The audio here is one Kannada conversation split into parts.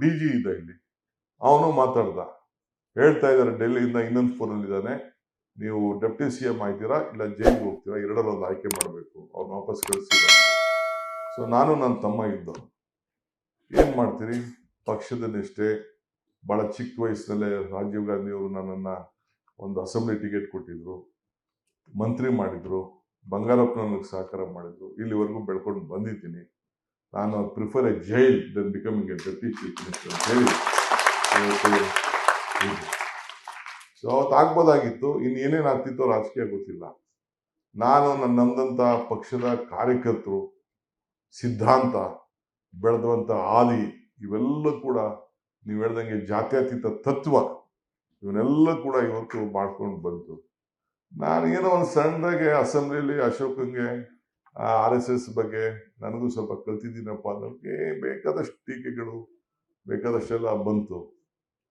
ಡಿ ಜಿ ಇದ್ದ ಇಲ್ಲಿ. ಅವನು ಮಾತಾಡ್ದ. ಹೇಳ್ತಾ ಇದ್ದಾರೆ ಡೆಲ್ಲಿಯಿಂದ ಇನ್ನೊಂದು ಫೋನಲ್ಲಿ ಇದ್ದಾನೆ ನೀವು ಡೆಪ್ಟಿ ಸಿ ಎಂ ಆಯ್ತೀರಾ, ಇಲ್ಲ ಜೈಲಿಗೆ ಹೋಗ್ತೀರಾ ಎರಡರಲ್ಲಿ ಒಂದು ಆಯ್ಕೆ ಮಾಡಬೇಕು. ಅವ್ರನ್ನ ವಾಪಸ್ ಕಳಿಸಿದ ಸೊ ನಾನು ನನ್ನ ತಮ್ಮ ಇದ್ದ ಏನು ಮಾಡ್ತೀರಿ? ಪಕ್ಷದ ನಿಷ್ಠೆ ಭಾಳ ಚಿಕ್ಕ ವಯಸ್ಸಿನಲ್ಲೇ ರಾಜೀವ್ ಗಾಂಧಿ ಅವರು ನನ್ನನ್ನು ಒಂದು ಅಸೆಂಬ್ಲಿ ಟಿಕೆಟ್ ಕೊಟ್ಟಿದ್ರು. ಮಂತ್ರಿ ಮಾಡಿದ್ರು. ನನಗೆ ಸಹಕಾರ ಮಾಡಿದ್ರು. ಇಲ್ಲಿವರೆಗೂ ಬೆಳ್ಕೊಂಡು ಬಂದಿದ್ದೀನಿ. ನಾನು prefer a jail than becoming a deputy chief minister ಅಂತ ಹೇಳಿ ಸೊ ಅವತ್ತು ಆಗ್ಬೋದಾಗಿತ್ತು. ಇನ್ನು ಏನೇನು ಆಗ್ತಿತ್ತೋ ರಾಜಕೀಯ ಗೊತ್ತಿಲ್ಲ. ನಾನು ನನ್ನ ನಮ್ದಂಥ ಪಕ್ಷದ ಕಾರ್ಯಕರ್ತರು, ಸಿದ್ಧಾಂತ ಬೆಳೆದಂಥ ಹಾಲಿ, ಇವೆಲ್ಲ ಕೂಡ ನೀವು ಹೇಳ್ದಂಗೆ ಜಾತ್ಯತೀತ ತತ್ವ, ಇವನ್ನೆಲ್ಲ ಕೂಡ ಇವತ್ತು ಮಾಡ್ಕೊಂಡು ಬಂತು. ನಾನು ಏನೋ ಒಂದು ಸಣ್ಣದಾಗೆ ಅಸೆಂಬ್ಲಿಲಿ ಅಶೋಕಂಗೆ ಆರ್ ಎಸ್ ಎಸ್ ಬಗ್ಗೆ ನನಗೂ ಸ್ವಲ್ಪ ಕಲ್ತಿದ್ದೀನಪ್ಪ ಅನ್ನೋಕ್ಕೆ ಬೇಕಾದಷ್ಟು ಟೀಕೆಗಳು, ಬೇಕಾದಷ್ಟೆಲ್ಲ ಬಂತು.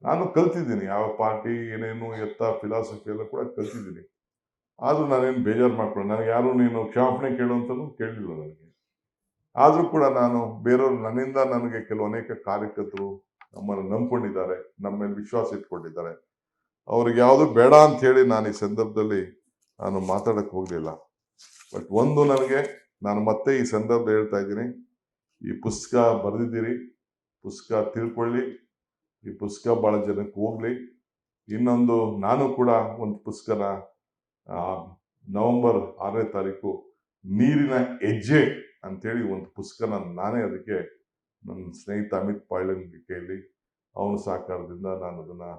ನಾನು ಕಲ್ತಿದ್ದೀನಿ, ಯಾವ ಪಾರ್ಟಿ, ಏನೇನು ಎತ್ತ ಫಿಲಾಸಫಿ ಎಲ್ಲ ಕೂಡ ಕಲ್ತಿದ್ದೀನಿ. ಆದರೂ ನಾನೇನು ಬೇಜಾರು ಮಾಡ್ಕೊಳ್ಳಿ ನನಗೆ ಯಾರು ನೀನು ಕ್ಷಮಾಪಣೆ ಕೇಳು ಅಂತಲೂ ಕೇಳಲಿಲ್ಲ ನನಗೆ. ಆದರೂ ಕೂಡ ನಾನು ಬೇರೆಯವರು ನನ್ನಿಂದ ನನಗೆ ಕೆಲವು ಅನೇಕ ಕಾರ್ಯಕರ್ತರು ನಮ್ಮನ್ನು ನಂಬ್ಕೊಂಡಿದ್ದಾರೆ, ನಮ್ಮ ಮೇಲೆ ವಿಶ್ವಾಸ ಇಟ್ಕೊಂಡಿದ್ದಾರೆ. ಅವ್ರಿಗೆ ಯಾವುದು ಬೇಡ ಅಂತ ಹೇಳಿ ನಾನು ಈ ಸಂದರ್ಭದಲ್ಲಿ ನಾನು ಮಾತಾಡಕ್ಕೆ ಹೋಗಲಿಲ್ಲ. ಬಟ್ ಒಂದು ನನಗೆ ನಾನು ಮತ್ತೆ ಈ ಸಂದರ್ಭ ಹೇಳ್ತಾ ಇದ್ದೀನಿ, ಈ ಪುಸ್ತಕ ಬರೆದಿದ್ದೀರಿ, ಪುಸ್ತಕ ತಿಳ್ಕೊಳ್ಳಿ, ಈ ಪುಸ್ತಕ ಭಾಳ ಜನಕ್ಕೆ ಹೋಗ್ಲಿ. ಇನ್ನೊಂದು ನಾನು ಕೂಡ ಒಂದು ಪುಸ್ತಕನ ನವೆಂಬರ್ ಆರನೇ ತಾರೀಕು ನೀರಿನ ಹೆಜ್ಜೆ ಅಂತೇಳಿ ಒಂದು ಪುಸ್ತಕನ ನಾನೇ ಅದಕ್ಕೆ ನನ್ನ ಸ್ನೇಹಿತ ಅಮಿತ್ ಪಾಳ್ಯನ್ ಕೇಳಿ, ಅವನ ಸಹಕಾರದಿಂದ ನಾನು ಅದನ್ನು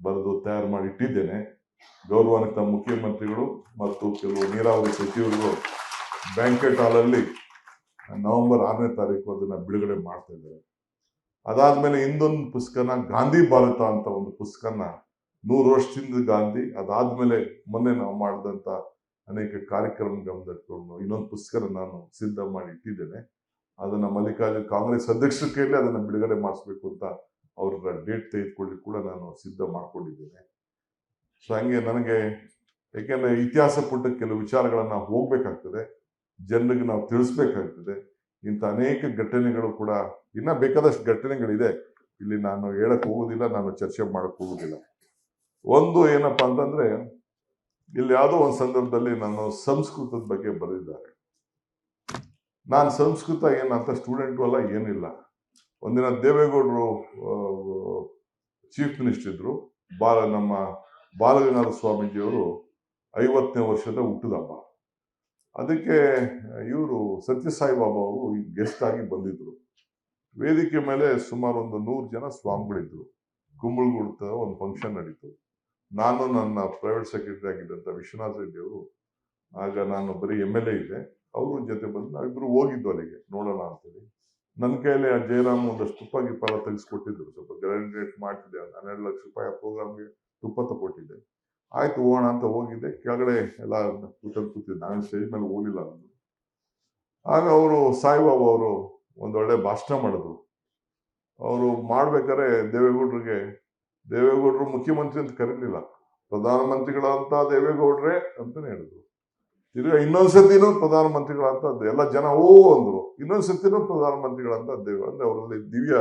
ಬರೆದು ತಯಾರು ಮಾಡಿ ಇಟ್ಟಿದ್ದೇನೆ. ಗೌರವಾನ್ವಿತ ಮುಖ್ಯಮಂತ್ರಿಗಳು ಮತ್ತು ಕೆಲವು ನೀರಾವರಿ ಸಚಿವರುಗಳು ಬ್ಯಾಂಕೆಟ್ ಹಾಲಲ್ಲಿ ನವೆಂಬರ್ ಆರನೇ ತಾರೀಕು ಅದನ್ನು ಬಿಡುಗಡೆ ಮಾಡ್ತಾ ಇದ್ದಾರೆ. ಅದಾದ್ಮೇಲೆ ಇನ್ನೊಂದು ಪುಸ್ತಕನ ಗಾಂಧಿ ಭಾರತ ಅಂತ ಒಂದು ಪುಸ್ತಕನ ನೂರು ವರ್ಷದಿಂದ ಗಾಂಧಿ, ಅದಾದ್ಮೇಲೆ ಮೊನ್ನೆ ನಾವು ಮಾಡಿದಂಥ ಅನೇಕ ಕಾರ್ಯಕ್ರಮ ಗಮನದಲ್ಲಿಟ್ಕೊಂಡು ಇನ್ನೊಂದು ಪುಸ್ತಕನ ನಾನು ಸಿದ್ಧ ಮಾಡಿ ಇಟ್ಟಿದ್ದೇನೆ. ಅದನ್ನ ಮಲ್ಲಿಕಾರ್ಜುನ್ ಕಾಂಗ್ರೆಸ್ ಅಧ್ಯಕ್ಷರ ಕೈಯಲ್ಲಿ ಅದನ್ನ ಬಿಡುಗಡೆ ಮಾಡಿಸ್ಬೇಕು ಅಂತ ಅವ್ರ ಡೇಟ್ ತೆಗೆದುಕೊಳ್ಳಿ ಕೂಡ ನಾನು ಸಿದ್ಧ ಮಾಡ್ಕೊಂಡಿದ್ದೇನೆ. ಸೊ ಹಂಗೆ ನನಗೆ ಯಾಕೆಂದ್ರೆ ಇತಿಹಾಸ ಪುಟ್ಟ ಕೆಲವು ವಿಚಾರಗಳನ್ನ ಹೋಗ್ಬೇಕಾಗ್ತದೆ. ಜನರಿಗೆ ನಾವು ತಿಳಿಸ್ಬೇಕಾಗ್ತದೆ. ಇಂಥ ಅನೇಕ ಘಟನೆಗಳು ಕೂಡ ಇನ್ನ ಬೇಕಾದಷ್ಟು ಘಟನೆಗಳಿದೆ. ಇಲ್ಲಿ ನಾನು ಹೇಳಕ್ ಹೋಗೋದಿಲ್ಲ, ನಾನು ಚರ್ಚೆ ಮಾಡಕ್ ಹೋಗೋದಿಲ್ಲ. ಒಂದು ಏನಪ್ಪಾ ಅಂತಂದ್ರೆ, ಇಲ್ಲಿ ಯಾವುದೋ ಒಂದು ಸಂದರ್ಭದಲ್ಲಿ ನಾನು ಸಂಸ್ಕೃತದ ಬಗ್ಗೆ ಬರೆದಿದ್ದಾರೆ. ನಾನು ಸಂಸ್ಕೃತ ಏನಂತ ಸ್ಟೂಡೆಂಟು ಅಲ್ಲ, ಏನಿಲ್ಲ. ಒಂದಿನ ದೇವೇಗೌಡರು ಚೀಫ್ ಮಿನಿಸ್ಟರ್ ಇದ್ರು. ಬಾಲ ನಮ್ಮ ಬಾಲಗಂಗಾಧರ ಸ್ವಾಮೀಜಿಯವರು ಐವತ್ತನೇ ವರ್ಷದ ಹುಟ್ಟುದಬ್ಬ ಅದಕ್ಕೆ ಇವರು ಸತ್ಯಸಾಯಿ ಬಾಬಾ ಅವರು ಗೆಸ್ಟ್ ಆಗಿ ಬಂದಿದ್ರು. ವೇದಿಕೆ ಮೇಲೆ ಸುಮಾರು ಒಂದು ನೂರು ಜನ ಸ್ವಾಮಿಗಳಿದ್ರು. ಕುಂಬಳಗುಡ್ತ ಒಂದು ಫಂಕ್ಷನ್ ನಡೀತು. ನಾನು ನನ್ನ ಪ್ರೈವೇಟ್ ಸೆಕ್ರೆಟರಿ ಆಗಿದ್ದಂಥ ವಿಶ್ವನಾಥ್ ರೆಡ್ಡಿ ಅವರು, ಆಗ ನಾನು ಬರೀ ಎಂ ಎಲ್ ಎ ಇದ್ದೆ. ಅವ್ರ ಜೊತೆ ಬಂದು ನಾವಿಬ್ರು ಹೋಗಿದ್ದು ಅಲ್ಲಿಗೆ. ನೋಡೋಣ ಅಂತೇಳಿ. ನನ್ನ ಕೈಯಲ್ಲಿ ಆ ಜಯರಾಮ್ ಒಂದಷ್ಟು ತುಪ್ಪ ಗಿಪ್ಪ ತೆಗೆಸ್ಕೊಟ್ಟಿದ್ರು. ಸ್ವಲ್ಪ ಗ್ರಾಂಡೇಟ್ ಮಾಡ್ತಿದ್ದೆ. ಹನ್ನೆರಡು ಲಕ್ಷ ರೂಪಾಯಿ ಆ ಪ್ರೋಗ್ರಾಮ್ಗೆ ತುಪ್ಪ ತಗೊಟ್ಟಿದ್ದೆ ಆಯ್ತು ಹೋಗೋಣ ಅಂತ ಹೋಗಿದ್ದೆ. ಕೆಳಗಡೆ ಎಲ್ಲ ಕೂತಲ್ಲಿ ಕೂತಿದ್ದೆ. ನಾನು ಸ್ಟೇಜ್ ಮೇಲೆ ಹೋಗಿಲ್ಲ ಅಂದರು. ಆಗ ಅವರು ಸಾಯಿಬಾಬಾ ಅವರು ಒಂದೊಳ್ಳೆ ಭಾಷಣ ಮಾಡಿದ್ರು. ಅವರು ಮಾಡ್ಬೇಕಾದ್ರೆ ದೇವೇಗೌಡರಿಗೆ, ದೇವೇಗೌಡರು ಮುಖ್ಯಮಂತ್ರಿ ಅಂತ ಕರೀಲಿಲ್ಲ. ಪ್ರಧಾನಮಂತ್ರಿಗಳಂತ ದೇವೇಗೌಡ್ರೆ ಅಂತಾನೆ ಹೇಳಿದ್ರು. ಇನ್ನೊಂದು ಇನ್ನೊಂದ್ಸತಿನೂ ಪ್ರಧಾನಮಂತ್ರಿಗಳಂತ ಎಲ್ಲ ಜನ ಓ ಅಂದ್ರು. ಇನ್ನೊಂದ್ಸತಿನೂ ಪ್ರಧಾನಮಂತ್ರಿಗಳಂತ ದೇವ ಅಂದ್ರೆ ಅವರಲ್ಲಿ ದಿವ್ಯ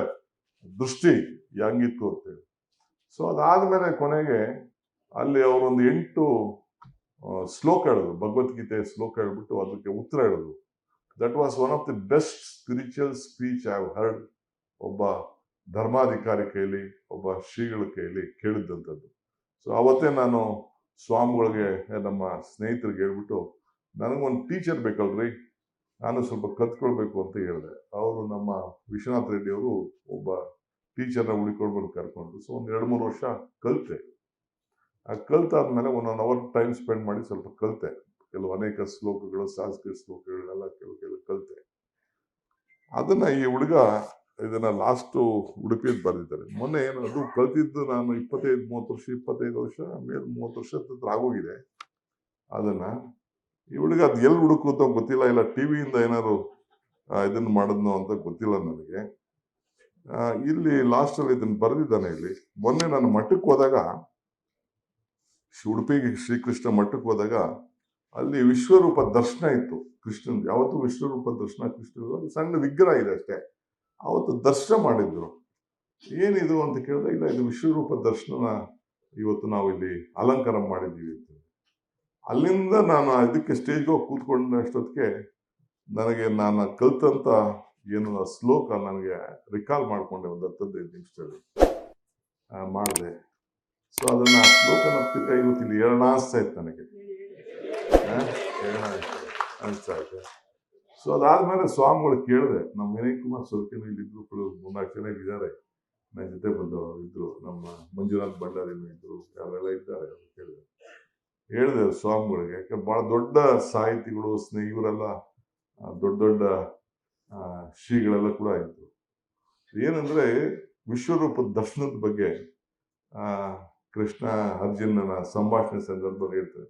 ದೃಷ್ಟಿ ಹೆಂಗಿತ್ತು ಅಂತೇಳಿ. ಸೊ ಅದಾದ್ಮೇಲೆ ಕೊನೆಗೆ ಅಲ್ಲಿ ಅವರೊಂದು ಎಂಟು ಶ್ಲೋಕ ಹೇಳಿದ್ರು. ಭಗವದ್ಗೀತೆ ಶ್ಲೋಕ ಹೇಳ್ಬಿಟ್ಟು ಅದಕ್ಕೆ ಉತ್ತರ ಹೇಳಿದ್ರು. That was one of the best spiritual speech I heard ಒಬ್ಬ ಧರ್ಮಾಧಿಕಾರಿ ಕೈಲಿ ಒಬ್ಬ ಶ್ರೀಗಳ ಕೈಲಿ ಕೇಳಿದ್ದಂಥದ್ದು. ಸೊ ಅವತ್ತೇ ನಾನು ಸ್ವಾಮಿಗಳಿಗೆ ನಮ್ಮ ಸ್ನೇಹಿತರಿಗೆ ಹೇಳ್ಬಿಟ್ಟು ನನಗೊಂದು ಟೀಚರ್ ಬೇಕಲ್ರಿ? ನಾನು ಸ್ವಲ್ಪ ಕತ್ಕೊಳ್ಬೇಕು ಅಂತ ಹೇಳಿದೆ. ಅವರು ನಮ್ಮ ವಿಶ್ವನಾಥ್ ರೆಡ್ಡಿ ಅವರು ಒಬ್ಬ ಟೀಚರ್ನ ಹುಡುಕೊಂಡು ಬಂದು ಕರ್ಕೊಂಡು. ಸೊ ಒಂದು ಎರಡು ಮೂರು ವರ್ಷ ಕಲಿತೆ. ಆ ಕಲ್ತಾದ್ಮೇಲೆ one one hour time spend ಮಾಡಿ ಸ್ವಲ್ಪ ಕಲಿತೆ. ಕೆಲವು ಅನೇಕ ಶ್ಲೋಕಗಳು, ಸಂಸ್ಕೃತ ಶ್ಲೋಕಗಳನ್ನೆಲ್ಲ ಕೆಲವು ಕೆಲವು ಕಲಿತೆ. ಅದನ್ನ ಈ ಹುಡುಗ ಇದನ್ನ ಲಾಸ್ಟು ಉಡುಪಿಯಲ್ಲಿ ಬರೆದಿದ್ದಾರೆ. ಮೊನ್ನೆ ಏನು ಅದು ಕಲ್ತಿದ್ದು ನಾನು ಇಪ್ಪತ್ತೈದು, ಮೂವತ್ತು ವರ್ಷ, ಇಪ್ಪತ್ತೈದು ವರ್ಷ, ಮೇಲೆ ಮೂವತ್ತು ವರ್ಷ ಹತ್ರ ಆಗೋಗಿದೆ. ಅದನ್ನ ಈ ಹುಡುಗ ಅದು ಎಲ್ಲಿ ಹುಡುಕುತ್ತೋ ಗೊತ್ತಿಲ್ಲ, ಇಲ್ಲ ಟಿವಿಯಿಂದ ಏನಾದ್ರು ಏನಾದರೂ ಇದನ್ನ ಮಾಡಿದ್ನೋ ಅಂತ ಗೊತ್ತಿಲ್ಲ ನನಗೆ. ಇಲ್ಲಿ ಲಾಸ್ಟಲ್ಲಿ ಇದನ್ನು ಬರೆದಿದ್ದಾನೆ ಇಲ್ಲಿ. ಮೊನ್ನೆ ನಾನು ಮಠಕ್ಕೆ ಹೋದಾಗ, ಉಡುಪಿಗೆ ಶ್ರೀಕೃಷ್ಣ ಮಠಕ್ಕೆ ಹೋದಾಗ, ಅಲ್ಲಿ ವಿಶ್ವರೂಪ ದರ್ಶನ ಇತ್ತು. ಕೃಷ್ಣನ್, ಯಾವತ್ತು ವಿಶ್ವರೂಪ ದರ್ಶನ ಕೃಷ್ಣ ಸಣ್ಣ ವಿಗ್ರಹ ಇದೆ ಅಷ್ಟೇ. ಅವತ್ತು ದರ್ಶನ ಮಾಡಿದ್ರು. ಏನಿದು ಅಂತ ಕೇಳಿದಾಗ ಇಲ್ಲ, ಇದು ವಿಶ್ವರೂಪ ದರ್ಶನ ಇವತ್ತು ನಾವು ಇಲ್ಲಿ ಅಲಂಕಾರ ಮಾಡಿದ್ದೀವಿ ಅಂತ ಅಲ್ಲಿಂದ ನಾನು ಇದಕ್ಕೆ ಸ್ಟೇಜ್ಗೆ ಹೋಗಿ ಕೂತ್ಕೊಂಡ ಅಷ್ಟೊತ್ತಿಗೆ, ನನಗೆ ನಾನು ಕಲ್ತಂತ ಏನು ಆ ಶ್ಲೋಕ ನನಗೆ ರಿಕಾಲ್ ಮಾಡಿಕೊಂಡೆ ಒಂದು ಹತ್ತದೈದು ನಿಮಿಷದಲ್ಲಿ. ಮಾಡಿದೆ. ಸೊ ಅದನ್ನು ಆ ಶ್ಲೋಕನ ತಿರ್ಗಾ ಇವತ್ತು ಇಲ್ಲಿ ಏಳನ ಅನಿಸ್ತಾ ಇತ್ತು ನನಗೆ. ಅನಿಸ್ತಾ ಇತ್ತು ಸೊ ಅದಾದ್ಮೇಲೆ ಸ್ವಾಮಿಗಳು ಕೇಳಿದೆ, ನಮ್ಮ ವಿನಯ್ ಕುಮಾರ್ ಸೊರ್ಕಿನ ಇಲ್ಲಿದ್ರು ಕೆಲವು ಮೂರ್ನಾಲ್ಕು ಜನ ಇದ್ದಾರೆ. ನನ್ನ ಜೊತೆ ಬಂದವರು ಇದ್ರು, ನಮ್ಮ ಮಂಜುನಾಥ್ ಭಂಡಾರಿನೂ ಇದ್ರು, ಯಾರೆಲ್ಲ ಇದ್ದಾರೆ ಅಂತ ಕೇಳಿದೆ. ಹೇಳಿದೆ ಸ್ವಾಮಿಗಳಿಗೆ ಯಾಕೆ ಭಾಳ ದೊಡ್ಡ ಸಾಹಿತಿಗಳು, ಸ್ನೇಹಿತರೆಲ್ಲ ದೊಡ್ಡ ದೊಡ್ಡ ಶ್ರೀಗಳೆಲ್ಲ ಕೂಡ ಇದ್ರು ಏನಂದ್ರೆ ವಿಶ್ವರೂಪದ ದರ್ಶನದ ಬಗ್ಗೆ ಆ, ಕೃಷ್ಣ ಅರ್ಜುನನ ಸಂಭಾಷಣೆ ಸಂದರ್ಭದಲ್ಲಿ ಹೇಳ್ತಾರೆ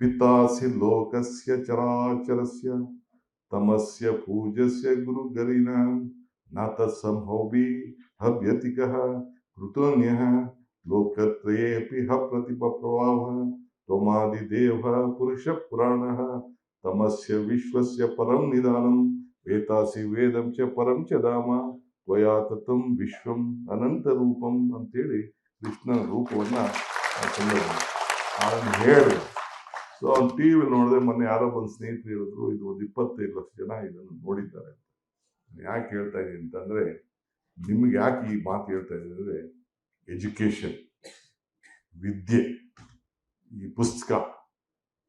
ಪಿತಾಸಿ ಲೋಕಸ್ಯ ಚರಾಚರಸ್ಯ ತಮಸ್ಯ ಪೂಜಸ್ಯ ಗುರು ಗರಿನ ನಾತ ಸಂಭೋಬಿ ಹವ್ಯತಿಕಃ ಕೃತೋನ್ಯಃ ಲೋಕತ್ರಯೇಪಿ ಹ ಪ್ರತಿಭ ಪ್ರವಾಹ ತ್ವಮಾದಿದೇವ ಪುರುಷ ಪುರಾಣಃ ತಮಸ್ಯ ವಿಶ್ವಸ್ಯ ಪರಂ ನಿಧಾನಂ ವೇತಾಸಿ ವೇದಂ ಚ ಪರಂ ಚ ಧಾಮ ತ್ವಯಾ ತತಂ ವಿಶ್ವಂ ಅನಂತ ರೂಪಂ ಅಂತೇಳಿ ಕೃಷ್ಣನ ರೂಪವನ್ನು ಅದನ್ನು ಹೇಳಿದ್ರು ಸೊ ಅವ್ನು ಟಿ ವಿ ನೋಡಿದ್ರೆ ಮೊನ್ನೆ ಯಾರೋ ಒಂದು ಸ್ನೇಹಿತರು ಹೇಳಿದ್ರು, ಇದು ಒಂದು ಇಪ್ಪತ್ತೈದು ಲಕ್ಷ ಜನ ಇದನ್ನು ನೋಡಿದ್ದಾರೆ ಯಾಕೆ ಹೇಳ್ತಾ ಇದ್ದೀನಿ ಅಂತಂದರೆ ನಿಮ್ಗೆ ಯಾಕೆ ಈ ಮಾತು ಹೇಳ್ತಾ ಇದ್ದೀನಿ ಅಂದ್ರೆ ಎಜುಕೇಶನ್ ವಿದ್ಯೆ, ಈ ಪುಸ್ತಕ,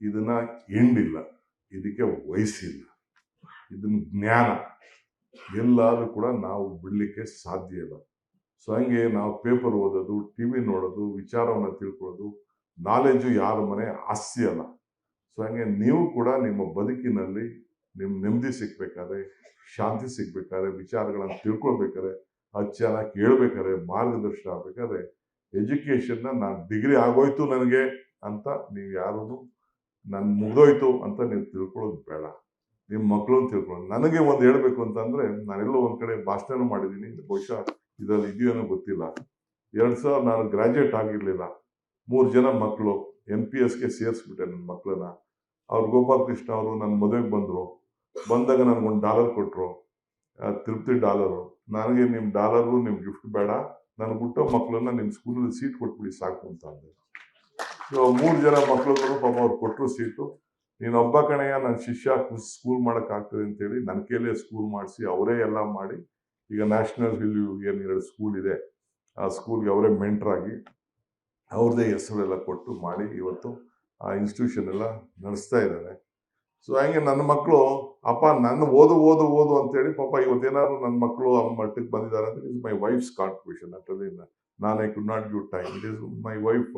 ಇದನ್ನು ಎಂಡಿಲ್ಲ, ಇದಕ್ಕೆ ವಯಸ್ಸಿಲ್ಲ. ಇದನ್ನ ಜ್ಞಾನ ಎಲ್ಲಾದ್ರೂ ಕೂಡ ನಾವು ಬಿಡಲಿಕ್ಕೆ ಸಾಧ್ಯ ಇಲ್ಲ. ಸೊ ಹಂಗೆ ನಾವು ಪೇಪರ್ ಓದೋದು ಟಿ ವಿ ನೋಡೋದು, ವಿಚಾರವನ್ನು ತಿಳ್ಕೊಳ್ಳೋದು ನಾಲೆಜು ಯಾರ ಮನೆ ಆಸ್ತಿ ಅಲ್ಲ. ಸೊ ಹಂಗೆ ನೀವು ಕೂಡ ನಿಮ್ಮ ಬದುಕಿನಲ್ಲಿ ನಿಮ್ಮ ನೆಮ್ಮದಿ ಸಿಗ್ಬೇಕಾದ್ರೆ, ಶಾಂತಿ ಸಿಗ್ಬೇಕಾದ್ರೆ, ವಿಚಾರಗಳನ್ನು ತಿಳ್ಕೊಳ್ಬೇಕಾದ್ರೆ ಅದು ಚೆನ್ನಾಗಿ ಕೇಳ್ಬೇಕಾದ್ರೆ, ಮಾರ್ಗದರ್ಶನ ಆಗ್ಬೇಕಾದ್ರೆ ಎಜುಕೇಶನ್ನ ನಾನು ಡಿಗ್ರಿ ಆಗೋಯ್ತು ನನಗೆ ಅಂತ ನೀವು ಯಾರೂ ನನ್ನ ಮುಗಿದೋಯ್ತು ಅಂತ ನೀವು ತಿಳ್ಕೊಳ್ಳೋದು ಬೇಡ. ನಿಮ್ಮ ಮಕ್ಕಳು ಅಂತ ತಿಳ್ಕೊಂಡು ನನಗೆ ಒಂದು ಹೇಳಬೇಕು ಅಂತಂದ್ರೆ, ನಾನೆಲ್ಲೋ ಒಂದ್ ಕಡೆ ಭಾಷಣ ಮಾಡಿದ್ದೀನಿ. ಬಹುಶಃ ಇದರಲ್ಲಿ ಇದೆಯೋ ಗೊತ್ತಿಲ್ಲ. ಎರಡ್ ಸಾವಿರ ನಾನು ಗ್ರಾಜುಯೇಟ್ ಆಗಿರ್ಲಿಲ್ಲ. ಮೂರು ಜನ ಮಕ್ಕಳು ಎನ್ ಪಿ ಎಸ್ಗೆ ಸೇರಿಸ್ಬಿಟ್ಟೆ ನನ್ನ ಮಕ್ಕಳನ್ನ ಅವ್ರು ಗೋಪಾಲ್ ಕೃಷ್ಣ ಅವರು ನನ್ನ ಮದುವೆಗೆ ಬಂದರು. ಬಂದಾಗ ನನಗೊಂದು ಡಾಲರ್ ಕೊಟ್ಟರು ತಿರುಪತಿ ಡಾಲರು ನನಗೆ ನಿಮ್ಮ ಡಾಲರು ನಿಮ್ಮ ಗಿಫ್ಟ್ ಬೇಡ. ನನಗೆ ಹುಟ್ಟೋ ಮಕ್ಕಳನ್ನ ನಿಮ್ಮ ಸ್ಕೂಲಲ್ಲಿ ಸೀಟ್ ಕೊಟ್ಬಿಡಿ ಸಾಕು ಅಂತ ಅಂದೆ. ಮೂರು ಜನ ಮಕ್ಕಳುಗಳು ಪಾಪ ಅವ್ರು ಕೊಟ್ಟರು ಸೀಟು ನೀನು ಒಬ್ಬ ಕಣೆಯ ನನ್ನ ಶಿಷ್ಯ ಸ್ಕೂಲ್ ಮಾಡೋಕ್ಕಾಗ್ತದೆ ಅಂತೇಳಿ ನನ್ನ ಕೈಲೇ ಸ್ಕೂಲ್ ಮಾಡಿಸಿ ಅವರೇ ಎಲ್ಲ ಮಾಡಿ, ಈಗ ನ್ಯಾಷನಲ್ ಹಿಲ್ ಏನು ಎರಡು ಸ್ಕೂಲ್ ಇದೆ, ಆ ಸ್ಕೂಲ್ಗೆ ಅವರೇ ಮೆಂಟ್ರಾಗಿ ಅವ್ರದ್ದೇ ಹೆಸರೆಲ್ಲ ಕೊಟ್ಟು ಮಾಡಿ ಇವತ್ತು ಆ ಇನ್ಸ್ಟಿಟ್ಯೂಷನ್ ಎಲ್ಲ ನಡೆಸ್ತಾ ಇದ್ದಾರೆ. ಸೊ ಹಂಗೆ ನನ್ನ ಮಕ್ಕಳು ಅಪ್ಪ ನನ್ನ ಓದು ಓದು ಓದು ಅಂತೇಳಿ ಪಾಪ ಇವತ್ತೇನಾದ್ರು ನನ್ನ ಮಕ್ಕಳು ಆ ಮಟ್ಟಕ್ಕೆ ಬಂದಿದ್ದಾರೆ ಅಂದ್ರೆ ಇಸ್ ಮೈ ವೈಫ್ಸ್ ಕಾಂಟ್ರಿಬ್ಯೂಷನ್ ನಾನು I could not give time it is my wife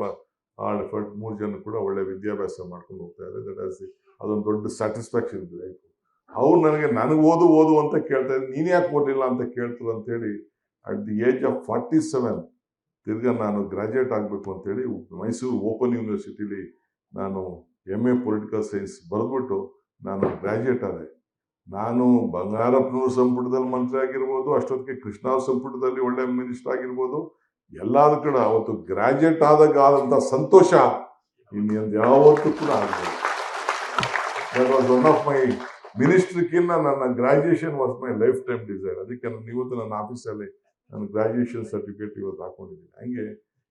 effort ಮೂರು ಜನ ಕೂಡ ಒಳ್ಳೆ ವಿದ್ಯಾಭ್ಯಾಸ ಮಾಡ್ಕೊಂಡು ಹೋಗ್ತಾ ಇದ್ದಾರೆ. ದಟ್ ಆಸ್ ಅದೊಂದು ದೊಡ್ಡ ಸ್ಯಾಟಿಸ್ಫ್ಯಾಕ್ಷನ್ ಇದೆ ಅವ್ರು ನನಗೆ ನನಗೆ ಓದು ಓದು ಅಂತ ಕೇಳ್ತಾ ಇದ್ರು ನೀನು ಯಾಕೆ ಓದಲಿಲ್ಲ ಅಂತ ಕೇಳ್ತಾರೆ ಅಂತೇಳಿ at the age of forty seven ತಿರ್ಗಾ ನಾನು ಗ್ರಾಜುಯೇಟ್ ಆಗಬೇಕು ಅಂತೇಳಿ ಮೈಸೂರು ಓಪನ್ ಯೂನಿವರ್ಸಿಟಿಲಿ ನಾನು ಎಂ ಎ ಪೊಲಿಟಿಕಲ್ ಸೈನ್ಸ್ ಬರೆದ್ಬಿಟ್ಟು ನಾನು ಗ್ರಾಜುಯೇಟ್ ಆದೆ. ನಾನು ಬಂಗಾರಪ್ಪನವ್ರ ಸಂಪುಟದಲ್ಲಿ ಮಂತ್ರಿ ಆಗಿರ್ಬೋದು, ಅಷ್ಟೊತ್ತಿಗೆ ಕೃಷ್ಣ ಸಂಪುಟದಲ್ಲಿ ಒಳ್ಳೆ ಮಿನಿಸ್ಟರ್ ಆಗಿರ್ಬೋದು ಎಲ್ಲಾದ ಕಡೆ ಅವತ್ತು ಗ್ರಾಜುಯೇಟ್ ಆದಾಗ ಆದಂಥ ಸಂತೋಷ ಇನ್ನೊಂದು ಯಾವತ್ತೂ ಕೂಡ ವಾಸ್ ಒನ್ ಆಫ್ ಮೈ ಮಿನಿಸ್ಟ್ರಿಕ್ಕಿನ್ನ ನನ್ನ graduation was my life time desire ಅದಕ್ಕೆ ನಾನು ಇವತ್ತು ನನ್ನ ಆಫೀಸಲ್ಲಿ ನನ್ನ ಗ್ರಾಜ್ಯುಯೇಷನ್ ಸರ್ಟಿಫಿಕೇಟ್ ಇವತ್ತು ಹಾಕೊಂಡಿದ್ದೀನಿ. ಹಂಗೆ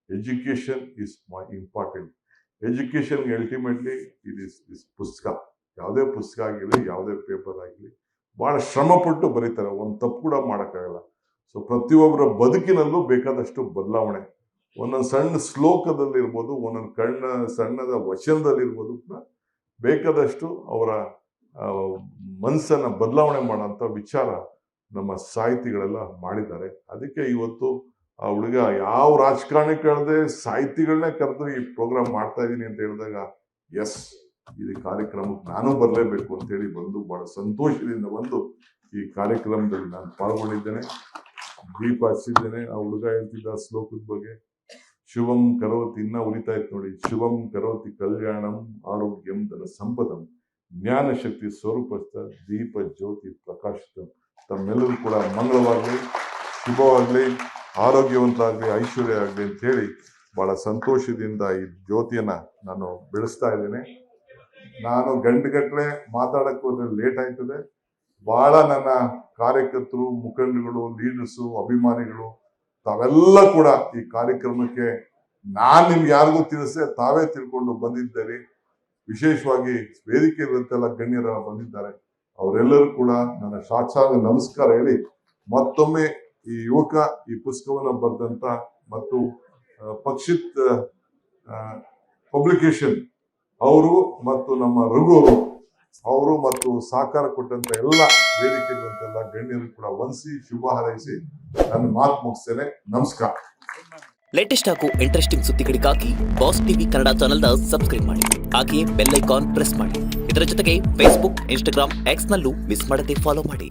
education is my important education ultimately it is is ಪುಸ್ತಕ. ಯಾವುದೇ ಪುಸ್ತಕ ಆಗಿರಲಿ, ಯಾವುದೇ ಪೇಪರ್ ಆಗಲಿ ಭಾಳ ಶ್ರಮಪಟ್ಟು ಬರೀತಾರೆ. ಒಂದು ತಪ್ಪು ಕೂಡ ಮಾಡೋಕ್ಕಾಗಲ್ಲ. ಸೊ ಪ್ರತಿಯೊಬ್ಬರ ಬದುಕಿನಲ್ಲೂ ಬೇಕಾದಷ್ಟು ಬದಲಾವಣೆ. ಒಂದೊಂದು ಸಣ್ಣ ಶ್ಲೋಕದಲ್ಲಿರ್ಬೋದು, ಒಂದೊಂದು ಕಣ್ಣ, ಸಣ್ಣದ ವಚನದಲ್ಲಿರ್ಬೋದು ಕೂಡ ಬೇಕಾದಷ್ಟು ಅವರ ಮನಸ್ಸನ್ನು ಬದಲಾವಣೆ ಮಾಡೋಂಥ ವಿಚಾರ ನಮ್ಮ ಸಾಹಿತಿಗಳೆಲ್ಲ ಮಾಡಿದ್ದಾರೆ. ಅದಕ್ಕೆ ಇವತ್ತು ಆ ಹುಡುಗ ಯಾವ ರಾಜಕಾರಣಿ ಕಳೆದೆ ಸಾಹಿತಿಗಳನ್ನೇ ಕರೆದು ಈ ಪ್ರೋಗ್ರಾಮ್ ಮಾಡ್ತಾ ಇದ್ದೀನಿ ಅಂತ ಹೇಳಿದಾಗ ಎಸ್ ಇದು ಕಾರ್ಯಕ್ರಮಕ್ಕೆ ನಾನು ಬರಲೇಬೇಕು ಅಂತೇಳಿ ಬಂದು ಬಹಳ ಸಂತೋಷದಿಂದ ಬಂದು ಈ ಕಾರ್ಯಕ್ರಮದಲ್ಲಿ ನಾನು ಪಾಲ್ಗೊಂಡಿದ್ದೇನೆ. ದೀಪ ಹಚ್ಚಿದ್ದೇನೆ ಆ ಹುಡುಗ ಹೇಳ್ತಿದ್ದ ಶ್ಲೋಕದ ಬಗ್ಗೆ. ಶುಭಂ ಕರೋತಿ, ಇನ್ನ ಉಳಿತಾ ಇತ್ತು ನೋಡಿ. ಶುಭಂ ಕರೋತಿ ಕಲ್ಯಾಣಂ ಆರೋಗ್ಯಂ ಧನ ಸಂಪದಂ. ಜ್ಞಾನ ಶಕ್ತಿ ಸ್ವರೂಪಸ್ಥ, ದೀಪ ಜ್ಯೋತಿ ಪ್ರಕಾಶಿತ. ತಮ್ಮೆಲ್ಲರೂ ಕೂಡ ಮಂಗಳವಾಗಲಿ, ಶುಭವಾಗಲಿ, ಆರೋಗ್ಯವಂತರಾಗಲಿ, ಐಶ್ವರ್ಯ ಆಗಲಿ ಅಂತೇಳಿ ಬಹಳ ಸಂತೋಷದಿಂದ ಈ ಜ್ಯೋತಿಯನ್ನ ನಾನು ಬೆಳೆಸ್ತಾ ಇದ್ದೇನೆ. ನಾನು ಗಂಟೆಗಟ್ಟಲೆ ಮಾತಾಡಕ್ಕೆ ಹೋದ್ರೆ ಲೇಟ್ ಆಯ್ತದೆ. ಬಹಳ ನನ್ನ ಕಾರ್ಯಕರ್ತರು ಮುಖಂಡಗಳು ಲೀಡರ್ಸು ಅಭಿಮಾನಿಗಳು, ತಾವೆಲ್ಲ ಕೂಡ ಈ ಕಾರ್ಯಕ್ರಮಕ್ಕೆ ನಾನು ನಿಮ್ಗೆ ಯಾರಿಗೂ ತಿಳಿಸೆ ತಾವೇ ತಿಳ್ಕೊಂಡು ಬಂದಿದ್ದೀರಿ. ವಿಶೇಷವಾಗಿ ವೇದಿಕೆ ಇರುವಂತೆಲ್ಲ ಗಣ್ಯರ ಬಂದಿದ್ದಾರೆ. ಅವರೆಲ್ಲರೂ ಕೂಡ ನನ್ನ ಸಾಕ್ಷಾತ್ ನಮಸ್ಕಾರ ಹೇಳಿ ಮತ್ತೊಮ್ಮೆ ಈ ಯುವಕ, ಈ ಪುಸ್ತಕವನ್ನು ಬರೆದಂತ ಮತ್ತು ಪಕ್ಷಿತ್ ಪಬ್ಲಿಕೇಶನ್ ಅವರು ಮತ್ತು ನಮ್ಮ ರಘು ಅವರು ಅವರು ಮತ್ತು ಸಹಕಾರ ಕೊಟ್ಟಂತ ಎಲ್ಲ ವೇದಿಕೆಗಳಂತೆಲ್ಲ ಗಣ್ಯರು ಕೂಡ ವಂದಿಸಿ ಶುಭ ಹಾರೈಸಿ ನನ್ನ ಮಾತು ಮುಗಿಸ್ತೇನೆ. ನಮಸ್ಕಾರ. ಲೇಟೆಸ್ಟ್ ಹಾಗೂ ಇಂಟ್ರೆಸ್ಟಿಂಗ್ ಸುದ್ದಿಗಳಿಗಾಗಿ ಬಾಸ್ ಟಿವಿ ಕನ್ನಡ ಚಾನೆಲ್ನ ಸಬ್ಸ್ಕ್ರೈಬ್ ಮಾಡಿ. ಹಾಗೆಯೇ ಬೆಲ್ ಐಕಾನ್ ಪ್ರೆಸ್ ಮಾಡಿ. ಇದರ ಜೊತೆಗೆ ಫೇಸ್ಬುಕ್ ಇನ್ಸ್ಟಾಗ್ರಾಮ್ ಎಕ್ಸ್ ನಲ್ಲೂ ಮಿಸ್ ಮಾಡದೆ ಫಾಲೋ ಮಾಡಿ.